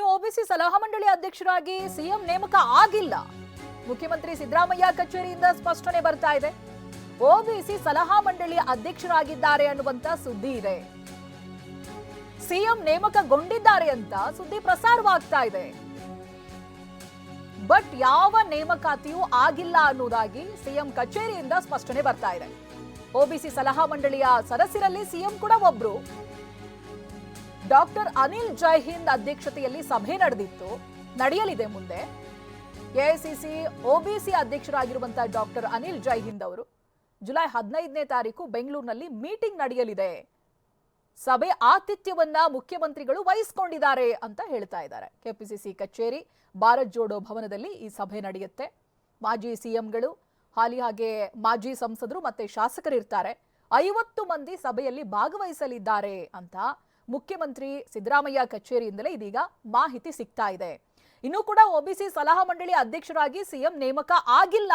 ಇನ್ನು ಒಬಿಸಿ ಸಲಹಾ ಮಂಡಳಿ ಅಧ್ಯಕ್ಷರಾಗಿ ಸಿಎಂ ನೇಮಕ ಆಗಿಲ್ಲ. ಮುಖ್ಯಮಂತ್ರಿ ಸಿದ್ದರಾಮಯ್ಯ ಕಚೇರಿಯಿಂದ ಸ್ಪಷ್ಟನೆ ಬರ್ತಾ ಇದೆ. ಒಬಿಸಿ ಸಲಹಾ ಮಂಡಳಿ ಅಧ್ಯಕ್ಷರಾಗಿದ್ದಾರೆ ಅನ್ನುವಂತ ಸುದ್ದಿ ಇದೆ. ಸಿಎಂ ನೇಮಕಗೊಂಡಿದ್ದಾರೆ ಅಂತ ಸುದ್ದಿ ಪ್ರಸಾರವಾಗ್ತಾ ಇದೆ. ಬಟ್ ಯಾವ ನೇಮಕಾತಿಯೂ ಆಗಿಲ್ಲ ಅನ್ನೋದಾಗಿ ಸಿಎಂ ಕಚೇರಿಯಿಂದ ಸ್ಪಷ್ಟನೆ ಬರ್ತಾ ಇದೆ. ಒಬಿಸಿ ಸಲಹಾ ಮಂಡಳಿಯ ಸದಸ್ಯರಲ್ಲಿ ಸಿಎಂ ಕೂಡ ಒಬ್ರು. ಡಾಕ್ಟರ್ ಅನಿಲ್ ಜೈ ಹಿಂದ್ ಅಧ್ಯಕ್ಷತೆಯಲ್ಲಿ ಸಭೆ ನಡೆದಿತ್ತು. ನಡೆಯಲಿದೆ ಮುಂದೆ. ಎಐಸಿಸಿ, ಒಬಿಸಿ ಅಧ್ಯಕ್ಷರಾಗಿರುವಂತಹ ಡಾಕ್ಟರ್ ಅನಿಲ್ ಜೈ ಹಿಂದ್ ಅವರು ಜುಲೈ ಹದಿನೈದನೇ ತಾರೀಕು ಬೆಂಗಳೂರಿನಲ್ಲಿ ಮೀಟಿಂಗ್ ನಡೆಯಲಿದೆ. ಸಭೆ ಆತಿಥ್ಯವನ್ನ ಮುಖ್ಯಮಂತ್ರಿಗಳು ವಹಿಸಿಕೊಂಡಿದ್ದಾರೆ ಅಂತ ಹೇಳ್ತಾ ಇದ್ದಾರೆ. ಕೆಪಿಸಿಸಿ ಕಚೇರಿ, ಭಾರತ್ ಜೋಡೋ ಭವನದಲ್ಲಿ ಈ ಸಭೆ ನಡೆಯುತ್ತೆ. ಮಾಜಿ ಸಿಎಂಗಳು, ಹಾಲಿ ಹಾಗೆ ಮಾಜಿ ಸಂಸದರು ಮತ್ತೆ ಶಾಸಕರಿರ್ತಾರೆ. ಐವತ್ತು ಮಂದಿ ಸಭೆಯಲ್ಲಿ ಭಾಗವಹಿಸಲಿದ್ದಾರೆ ಅಂತ ಮುಖ್ಯಮಂತ್ರಿ ಸಿದ್ದರಾಮಯ್ಯ ಕಚೇರಿಯಿಂದಲೇ ಇದೀಗ ಮಾಹಿತಿ ಸಿಗ್ತಾ ಇದೆ. ಇನ್ನೂ ಕೂಡ ಒಬಿಸಿ ಸಲಹಾ ಮಂಡಳಿ ಅಧ್ಯಕ್ಷರಾಗಿ ಸಿಎಂ ನೇಮಕ ಆಗಿಲ್ಲ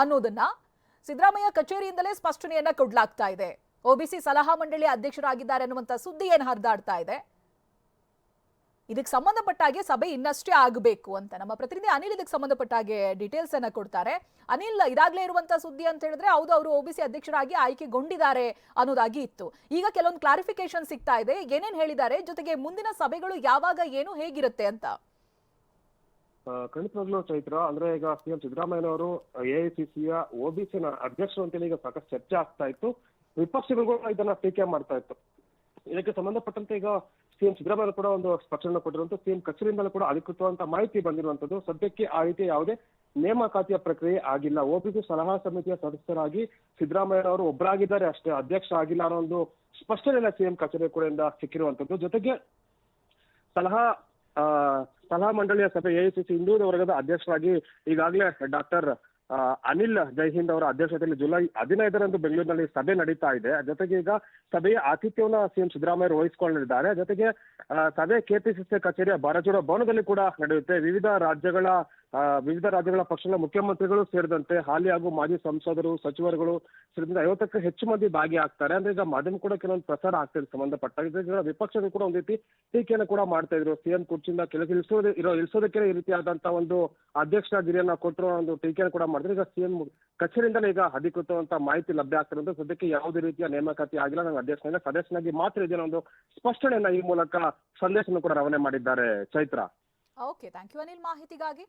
ಅನ್ನೋದನ್ನ ಸಿದ್ದರಾಮಯ್ಯ ಕಚೇರಿಯಿಂದಲೇ ಸ್ಪಷ್ಟನೆಯನ್ನ ಕೊಡ್ಲಾಗ್ತಾ ಇದೆ. ಒಬಿಸಿ ಸಲಹಾ ಮಂಡಳಿ ಅಧ್ಯಕ್ಷರಾಗಿದ್ದಾರೆ ಅನ್ನುವಂತ ಸುದ್ದಿ ಏನು ಹರಿದಾಡ್ತಾ ಇದೆ? ಇದಕ್ಕೆ ಸಂಬಂಧಪಟ್ಟ ಹಾಗೆ ಸಭೆ ಇನ್ನಷ್ಟೇ ಆಗಬೇಕು ಅಂತ. ನಮ್ಮ ಪ್ರತಿನಿಧಿ ಅನಿಲ್ ಇದಕ್ಕೆ ಸಂಬಂಧಪಟ್ಟ ಹಾಗೆ ಡೀಟೇಲ್ಸ್ ಅನ್ನ ಕೊಡ್ತಾರೆ. ಅನಿಲ್, ಇದಾಗ್ಲೇ ಇರುವಂತಹ ಸುದ್ದಿ ಅಂತ ಹೇಳಿದ್ರೆ ಹೌದು, ಅವರು ಒಬಿಸಿ ಅಧ್ಯಕ್ಷರಾಗಿ ಆಯ್ಕೆಗೊಂಡಿದ್ದಾರೆ ಅನ್ನೋದಾಗಿ ಇತ್ತು. ಈಗ ಕೆಲವೊಂದು ಕ್ಲಾರಿಫಿಕೇಶನ್ ಸಿಗ್ತಾ ಇದೆ. ಏನೇನ್ ಹೇಳಿದ್ದಾರೆ? ಜೊತೆಗೆ ಮುಂದಿನ ಸಭೆಗಳು ಯಾವಾಗ, ಏನು, ಹೇಗಿರುತ್ತೆ ಅಂತ? ಖಂಡಿತವಾಗ್ಲೂ ಚೈತ್ರ, ಅಂದ್ರೆ ಈಗ ಸಿಎಂ ಸಿದ್ದರಾಮಯ್ಯನವರು ಎಐಸಿಸಿಯ ಒಬಿಸಿ ಅಧ್ಯಕ್ಷರು ಅಂತೇಳಿ ಈಗ ಸಾಕಷ್ಟು ಚರ್ಚೆ ಆಗ್ತಾ ಇತ್ತು. ವಿಪಕ್ಷಗಳು ಇದನ್ನ ಟೀಕೆ ಮಾಡ್ತಾ ಇತ್ತು. ಇದಕ್ಕೆ ಸಂಬಂಧಪಟ್ಟಂತೆ ಈಗ ಸಿಎಂ ಸಿದ್ದರಾಮಯ್ಯ ಕೂಡ ಒಂದು ಸ್ಪಷ್ಟನೆ ಕೊಟ್ಟಿರುವಂತ ಸಿಎಂ ಕಚೇರಿಯಿಂದಲೂ ಕೂಡ ಅಧಿಕೃತವಂತ ಮಾಹಿತಿ ಬಂದಿರುವಂತದ್ದು ಸದ್ಯಕ್ಕೆ ಆ ರೀತಿಯ ಯಾವುದೇ ನೇಮಕಾತಿಯ ಪ್ರಕ್ರಿಯೆ ಆಗಿಲ್ಲ. ಒಬಿಸಿ ಸಲಹಾ ಸಮಿತಿಯ ಸದಸ್ಯರಾಗಿ ಸಿದ್ದರಾಮಯ್ಯ ಅವರು ಒಬ್ಬರಾಗಿದ್ದಾರೆ ಅಷ್ಟೇ. ಅಧ್ಯಕ್ಷ ಆಗಿಲ್ಲ ಅನ್ನೋ ಒಂದು ಸ್ಪಷ್ಟನೆಲ್ಲ ಸಿಎಂ ಕಚೇರಿ ಕೂಡ ಸಿಕ್ಕಿರುವಂತದ್ದು ಜೊತೆಗೆ ಸಲಹಾ ಸಲಹಾ ಮಂಡಳಿಯ ಸಭೆ ಎಐಸಿಸಿ ಹಿಂದೂ ವರ್ಗದ ಅಧ್ಯಕ್ಷರಾಗಿ ಈಗಾಗಲೇ ಡಾಕ್ಟರ್ ಅನಿಲ್ ಜೈಹಿಂದ್ ಅವರ ಅಧ್ಯಕ್ಷತೆಯಲ್ಲಿ ಜುಲೈ ಹದಿನೈದರಂದು ಬೆಂಗಳೂರಿನಲ್ಲಿ ಸಭೆ ನಡೀತಾ ಇದೆ. ಜೊತೆಗೆ ಈಗ ಸಭೆಯ ಆತಿಥ್ಯವನ್ನು ಸಿಎಂ ಸಿದ್ದರಾಮಯ್ಯ ವಹಿಸಿಕೊಳ್ಳಲಿದ್ದಾರೆ. ಜೊತೆಗೆ ಸಭೆ ಕೆಪಿಸಿಸಿ ಕಚೇರಿಯ ಬಾರಜೋಡ ಭವನದಲ್ಲಿ ಕೂಡ ನಡೆಯುತ್ತೆ. ವಿವಿಧ ರಾಜ್ಯಗಳ ವಿವಿಧ ರಾಜ್ಯಗಳ ಪಕ್ಷಗಳ ಮುಖ್ಯಮಂತ್ರಿಗಳು ಸೇರಿದಂತೆ ಹಾಲಿ ಹಾಗೂ ಮಾಜಿ ಸಂಸದರು, ಸಚಿವರುಗಳು ಸೇರಿದಂತೆ ಐವತ್ತಕ್ಕೂ ಹೆಚ್ಚು ಮಂದಿ ಭಾಗಿಯಾಗ್ತಾರೆ. ಅಂದ್ರೆ ಈಗ ಮಾಧ್ಯಮ ಕೂಡ ಕೆಲವೊಂದು ಪ್ರಸಾರ ಆಗ್ತಿದೆ ಸಂಬಂಧಪಟ್ಟ. ಈಗ ವಿಪಕ್ಷಗಳು ಕೂಡ ಒಂದ್ ರೀತಿ ಟೀಕೆಯನ್ನು ಕೂಡ ಮಾಡ್ತಾ ಇದ್ರು. ಸಿಎಂ ಕುರ್ಚಿಯಿಂದ ಕೆಲಸ ಇಳಿಸೋದು ಇರೋ ಇಳಿಸೋದಕ್ಕೆ ಈ ರೀತಿಯಾದಂತಹ ಒಂದು ಅಧ್ಯಕ್ಷ ಗಿರಿಯನ್ನ ಕೊಟ್ಟರು ಒಂದು ಟೀಕೆಯನ್ನು ಕೂಡ ಮಾಡಿದ್ರು ಈಗ ಸಿಎಂ ಕಚೇರಿಯಿಂದಲೇ ಈಗ ಅಧಿಕೃತವಂತ ಮಾಹಿತಿ ಲಭ್ಯ ಆಗ್ತಿರೋದು ಸದ್ಯಕ್ಕೆ ಯಾವುದೇ ರೀತಿಯ ನೇಮಕಾತಿ ಆಗಿಲ್ಲ. ನಾನು ಅಧ್ಯಕ್ಷನಾಗಿ ಸದಸ್ಯನಾಗಿ ಮಾತ್ರ ಇದನ್ನ ಒಂದು ಸ್ಪಷ್ಟನೆಯನ್ನ ಈ ಮೂಲಕ ಸಂದೇಶವನ್ನು ಕೂಡ ರವಾನೆ ಮಾಡಿದ್ದಾರೆ Chaitra. Okay thank you Anil. ಮಾಹಿತಿಗಾಗಿ